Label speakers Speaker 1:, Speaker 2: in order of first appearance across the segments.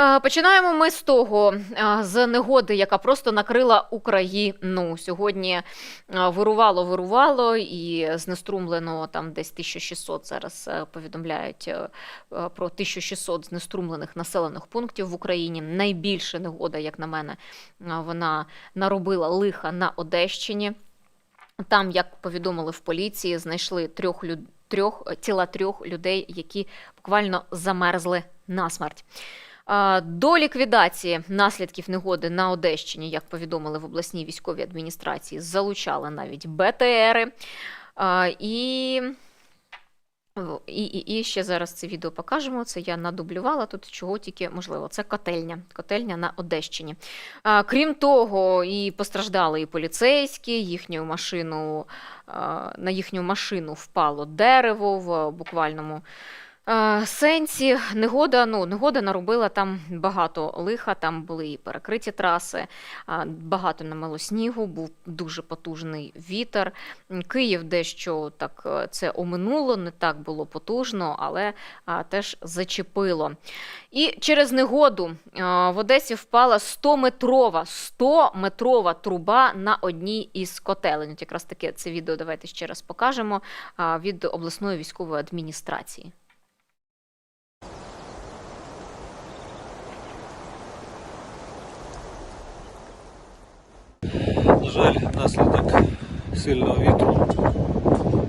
Speaker 1: Е, Починаємо ми з того, е, з негоди, яка просто накрила Україну. Сьогодні е, вирувало, вирувало і знеструмлено там десь 1600 зараз повідомляють про 1600 знеструмлених населених пунктів в Україні. Найбільша негода, як на мене, вона наробила лиха на Одещині. Там, як повідомили в поліції, знайшли трьох люд... трьох тіла трьох людей, які буквально замерзли насмерть. До ліквідації наслідків негоди на Одещині, як повідомили в обласній військовій адміністрації, залучали навіть БТРи. І, і, і, і ще зараз це відео покажемо. Це я надублювала тут, чого тільки можливо. Це котельня, котельня на Одещині. Крім того, і постраждали і поліцейські, їхню машину, на їхню машину впало дерево в буквальному сенсі. Негода, ну, негода наробила там багато лиха, там були і перекриті траси, багато намело снігу, був дуже потужний вітер. Київ дещо так е, це оминуло, не так було потужно, але теж зачепило. І через негоду в Одесі впала 100-метрова, 100-метрова труба на одній із котелень. От якраз таке це відео давайте ще раз покажемо від обласної військової адміністрації.
Speaker 2: На жаль, внаслідок сильного вітру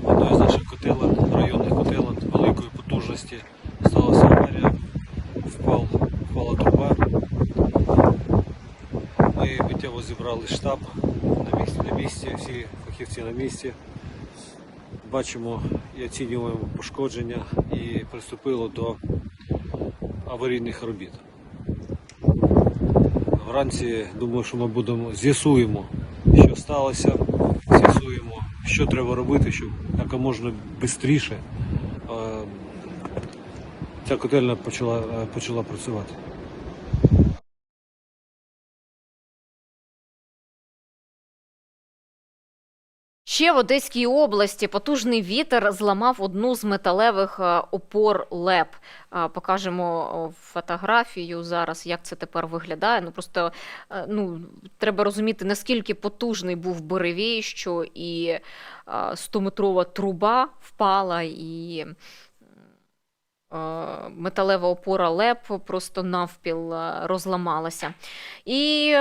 Speaker 2: одної з наших котелень, районних котелень великої потужності сталася аварія, впав, впала труба. Ми миттєво зібрали штаб на місці, на місці, всі фахівці на місці. Бачимо і оцінюємо пошкодження і приступило до аварійних робіт. Вранці думаю, що ми будемо з'ясуємо, що сталося, з'ясуємо, що треба робити, щоб якомога швидше ця котельня почала, е, почала працювати.
Speaker 1: Ще в Одеській області потужний вітер зламав одну з металевих е, опор ЛЕП. Е, Покажемо фотографію зараз, як це тепер виглядає. Ну просто е, ну, треба розуміти, наскільки потужний був буревій, що і е, 100-метрова труба впала, і металева опора ЛЕП просто навпіл розламалася. І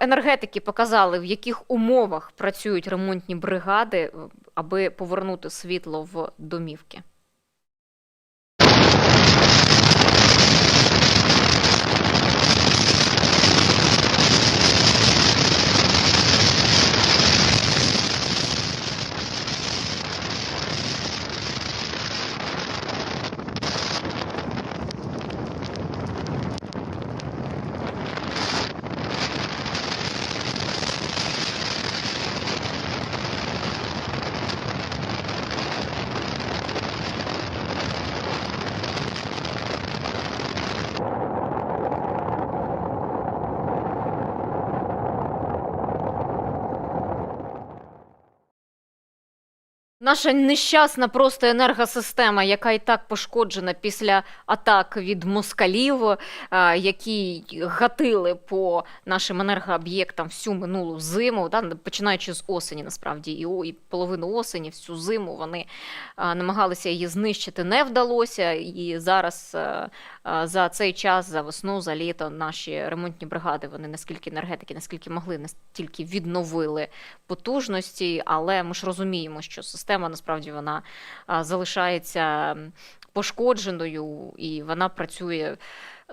Speaker 1: енергетики показали, в яких умовах працюють ремонтні бригади, е, аби повернути світло в домівки. Наша нещасна просто енергосистема, яка і так пошкоджена після атак від москалів, е, які гатили по нашим енергооб'єктам всю минулу зиму, да, починаючи з осені, насправді, і, і половину осені, всю зиму вони е, намагалися її знищити, не вдалося. І зараз е, за цей час, за весну, за літо, наші ремонтні бригади, вони наскільки енергетики, наскільки могли, настільки відновили потужності, але ми ж розуміємо, що система насправді вона залишається пошкодженою і вона працює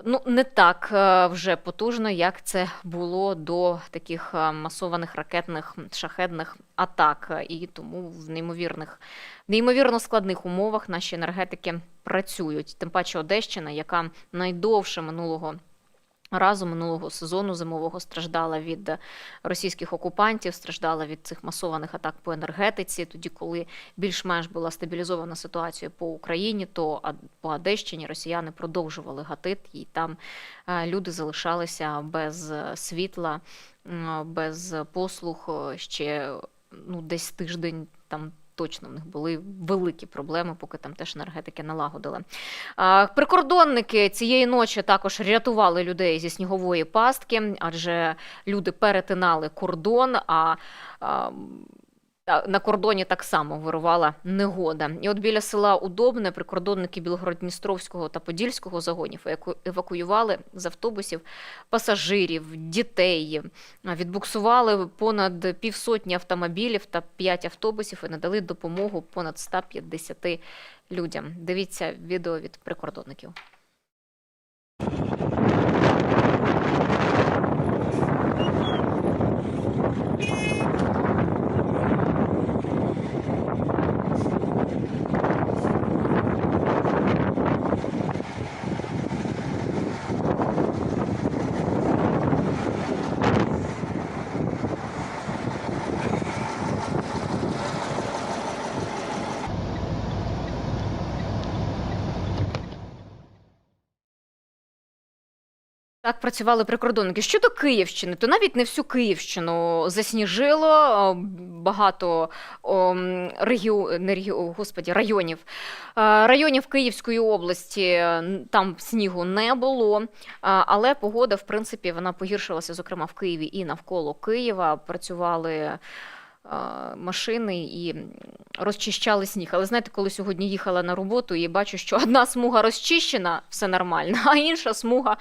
Speaker 1: ну, не так е, вже потужно, як це було до таких е, масованих ракетних шахедних атак. І тому в неймовірних, неймовірно складних умовах наші енергетики працюють. Тим паче Одещина, яка найдовше минулого разу минулого сезону зимового страждала від російських окупантів, страждала від цих масованих атак по енергетиці. Тоді, коли більш-менш була стабілізована ситуація по Україні, то по Одещині росіяни продовжували гатити, і там е, люди залишалися без е, світла, без послуг е, ще ну, десь тиждень там точно в них були великі проблеми, поки там теж енергетики налагодили. Прикордонники цієї ночі також рятували людей зі снігової пастки, адже люди перетинали кордон. А, на кордоні так само вирувала негода. І от біля села Удобне прикордонники Білгород-Дністровського та Подільського загонів евакуювали з автобусів пасажирів, дітей. Відбуксували понад півсотні автомобілів та п'ять автобусів і надали допомогу понад 150 людям. Дивіться відео від прикордонників. Так працювали прикордонники. Щодо Київщини, то навіть не всю Київщину засніжило багато о, регіо, не регіо, господі, районів. Районів Київської області там снігу не було, але погода, в принципі, вона погіршилася, зокрема в Києві і навколо Києва. Працювали машини і розчищали сніг. Але знаєте, коли сьогодні їхала на роботу і бачу, що одна смуга розчищена, все нормально, а інша смуга,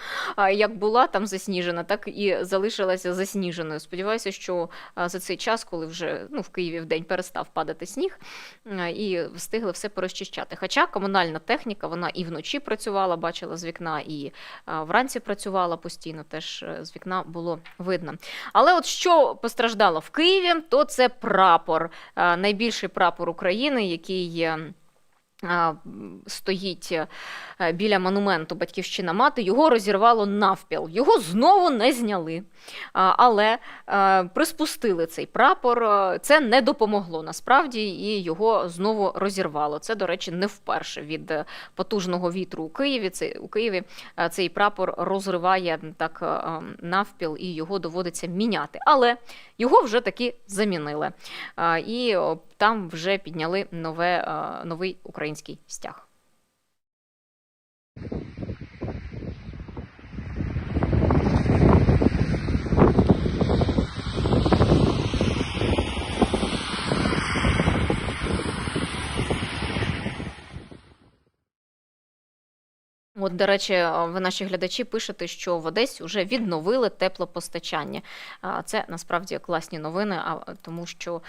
Speaker 1: як була там засніжена, так і залишилася засніженою. Сподіваюся, що за цей час, коли вже ну, в Києві в день перестав падати сніг, і встигли все порозчищати. Хоча комунальна техніка, вона і вночі працювала, бачила з вікна, і вранці працювала постійно, теж е, з вікна було видно. Але от що постраждало в Києві, то це прапор, найбільший прапор України, який. е, м, Стоїть е, біля монументу Батьківщина мати, його розірвало навпіл. Його знову не зняли. Але е, приспустили цей прапор. Е, Це не допомогло насправді, і його знову розірвало. Це, до речі, не вперше від потужного вітру у Києві. Це у Києві цей прапор розриває так ем, навпіл, і його доводиться міняти. Але його вже таки замінили. І там вже підняли нове, е, новий український стяг. От, до речі, е, ви наші глядачі пишете, що в Одесі вже відновили теплопостачання. Це насправді класні новини, а тому що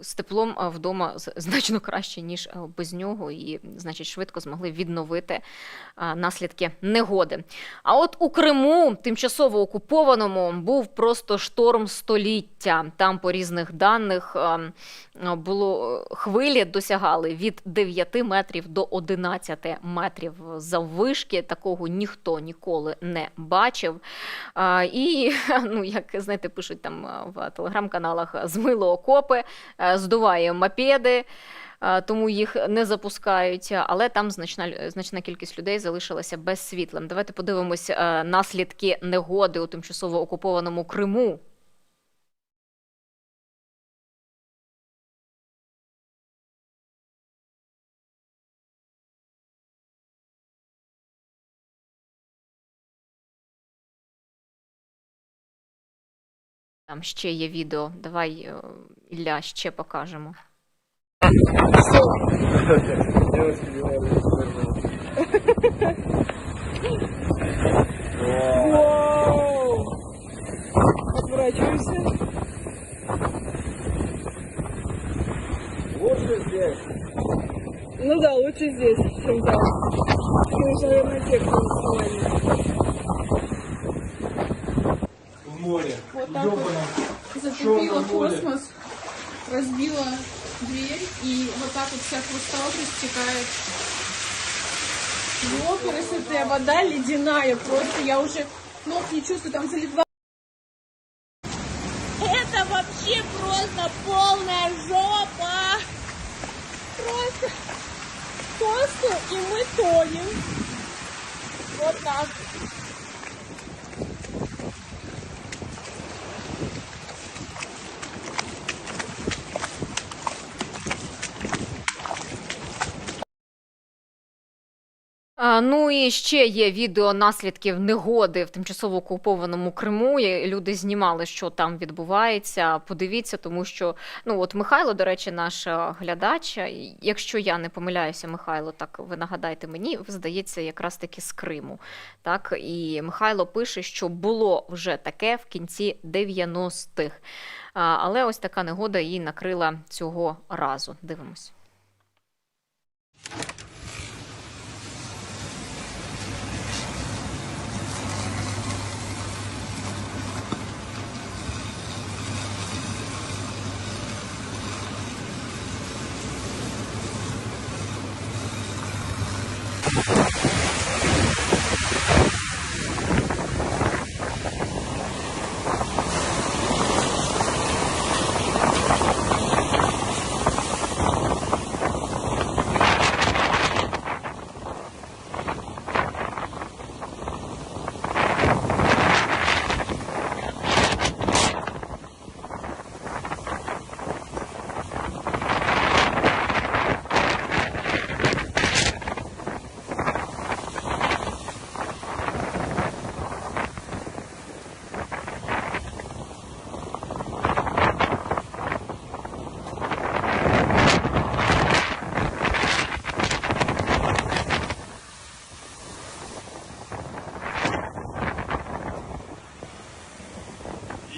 Speaker 1: з теплом вдома значно краще ніж без нього, і значить швидко змогли відновити наслідки негоди. А от у Криму, тимчасово окупованому, був просто шторм століття. Там по різних даних а, а, було е, хвилі досягали від 9 метрів до 11 метрів заввишки. Такого ніхто ніколи не бачив. І, ну, як знаєте, пишуть там в телеграм-каналах, змило окопи, е, здуває мопеди. Тому їх не запускають, але там значна значна кількість людей залишилася без світла. Давайте подивимось е, наслідки негоди у тимчасово окупованому Криму. Там ще є відео. Давай, е, Ілля, ще покажемо.
Speaker 3: Вау! Отворачивайся.
Speaker 4: Лучше здесь.
Speaker 3: Ну да, лучше здесь, чем там. Потому что, наверное, эффект максимальный. Так вот затупила космос, разбила дверь, и вот так вот вся хрусталка стекает. Во, красота, вода ледяная, просто я уже ног не чувствую, там залит вода. Это вообще просто полная жопа! Просто просто и мы тонем. Вот так.
Speaker 1: Ну і ще є відео наслідків негоди в тимчасово окупованому Криму. Люди знімали, що там відбувається. Подивіться, тому що ну от Михайло, до речі, наш е, глядач. Якщо я не помиляюся, Михайло, так ви нагадайте мені, здається, якраз таки з Криму. Так і Михайло пише, що було вже таке в кінці 90-х. Але ось така негода її накрила цього разу. Дивимось.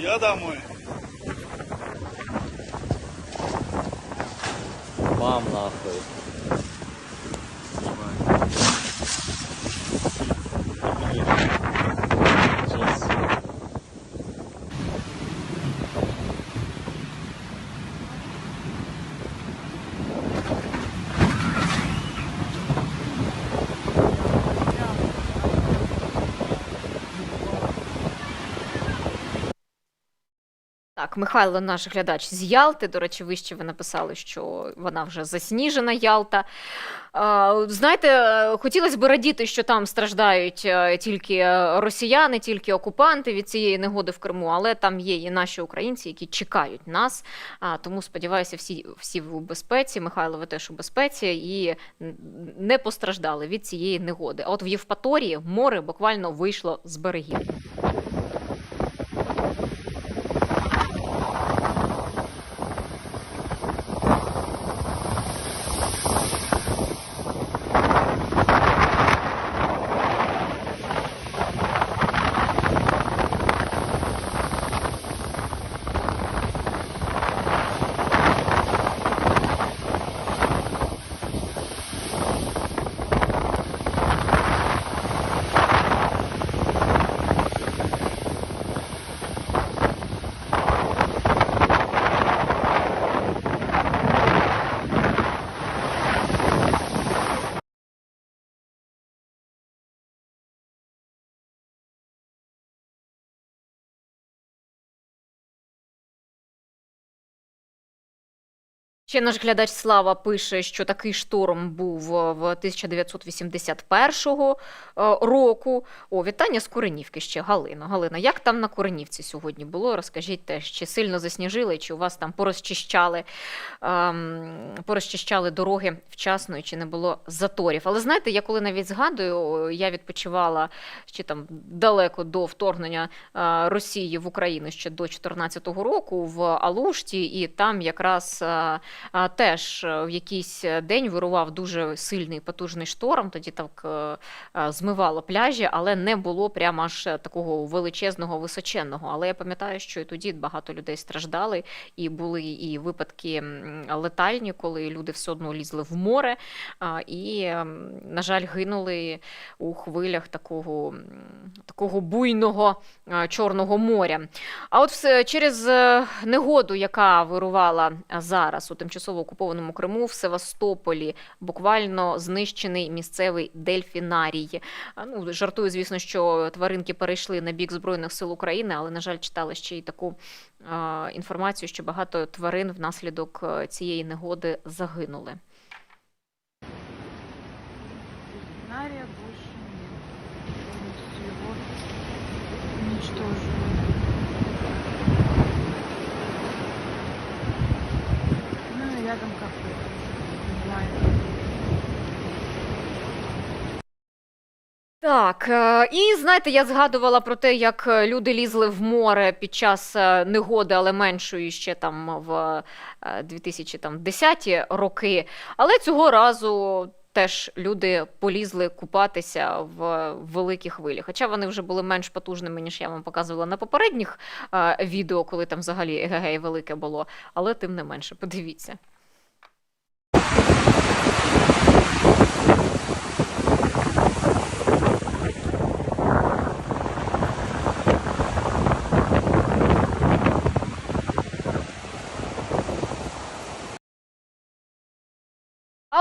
Speaker 4: Я домой.
Speaker 5: Мам нахуй.
Speaker 1: Так, Михайло, наш глядач з Ялти. До речі, вище ви написали, що вона вже засніжена Ялта. Знаєте, хотілося б радіти, що там страждають е, тільки росіяни, тільки окупанти від цієї негоди в Криму, але там є і наші українці, які чекають нас. Тому сподіваюся, всі, всі в безпеці. Михайло, ви теж у безпеці і не постраждали від цієї негоди. А от в Євпаторії море буквально вийшло з берегів. Ще наш глядач Слава пише, що такий шторм був е, в 1981 е, року. О, вітання з Куренівки ще Галина. Галина, як там на Куренівці сьогодні було? Розкажіть теж, чи сильно засніжили, чи у вас там порозчищали, ем, порозчищали дороги вчасно, чи не було заторів. Але знаєте, я коли навіть згадую, я відпочивала ще там далеко до вторгнення е, Росії в Україну ще до 2014 року в Алушті, і там якраз. Е, теж е, в якийсь день вирував дуже сильний потужний шторм. Тоді так е, е, змивало пляжі, але не було прямо аж такого величезного височенного. Але я пам'ятаю, що і тоді багато людей страждали, і були і випадки летальні, коли люди все одно лізли в море, і, на жаль, гинули у хвилях такого, такого буйного е, Чорного моря. А от через е, негоду, яка вирувала е, зараз у тимчасово окупованому Криму, в Севастополі буквально знищений місцевий дельфінарій. Ну, жартую, звісно, що тваринки перейшли на бік Збройних сил України, але, на жаль, читала ще й таку е, інформацію, що багато тварин внаслідок е, цієї негоди загинули.
Speaker 6: Дельфинария больше нет. Полностью его уничтожили. Ну и рядом кафе.
Speaker 1: Так, е, і знаєте, я згадувала про те, як е, люди лізли в море під час е, негоди, але меншої ще там в е, 2010 роки. Але цього разу теж люди полізли купатися в великі хвилі. Хоча вони вже були менш потужними, ніж я вам показувала на попередніх відео, коли там взагалі егегей велике було. Але тим не менше, подивіться.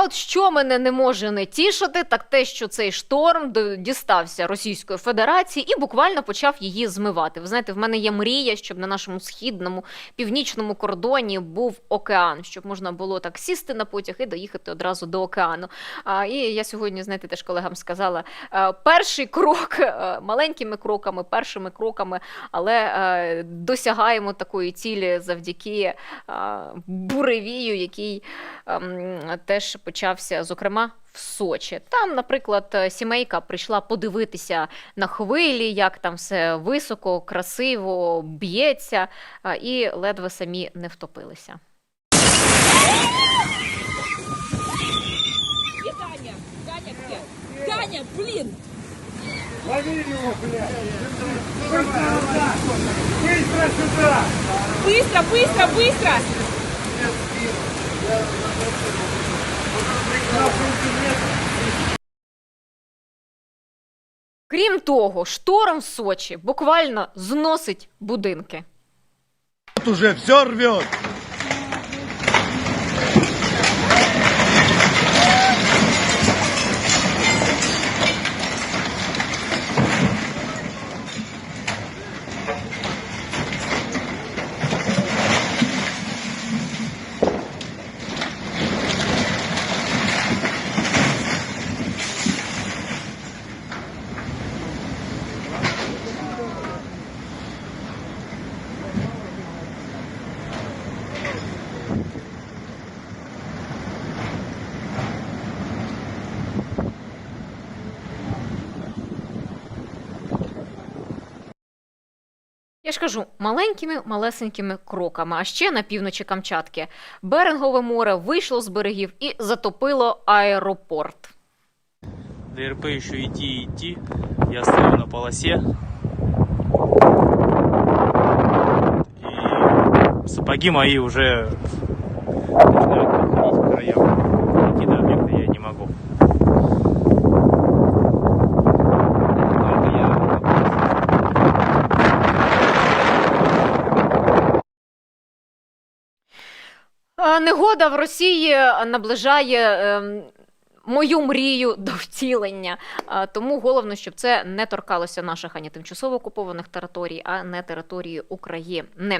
Speaker 1: От що мене не може не тішити, так те, що цей шторм дістався Російської Федерації і буквально почав її змивати. Ви знаєте, в мене є мрія, щоб на нашому східному північному кордоні був океан, щоб можна було так сісти на потяг і доїхати одразу до океану. А, і я сьогодні, знаєте, теж колегам сказала: е, перший крок е, маленькими кроками, першими кроками, але е, досягаємо такої цілі завдяки буревію, який ем, теж почався, зокрема, в Сочі. Там, наприклад, е, сімейка прийшла подивитися на хвилі, як там все високо, красиво б'ється, а, і ледве самі не втопилися.
Speaker 5: Где Таня? Таня где? Таня, блин! Быстро, быстро, быстро!
Speaker 1: Крім того, шторм в Сочі буквально зносить будинки.
Speaker 4: Тут уже все рвет.
Speaker 1: Я ж кажу, маленькими малесенькими кроками. А ще на півночі Камчатки Берингове море вийшло з берегів і затопило аеропорт.
Speaker 7: ДРП еще идти идти. Я стою на полосе. И сапоги мои уже начинают подходить к краям. Идти до объекта я не могу. Только я
Speaker 1: Е, Негода в Росії наближає ем, мою мрію до втілення. Е, Тому головне, щоб це не торкалося наших ані тимчасово окупованих територій, а не території України.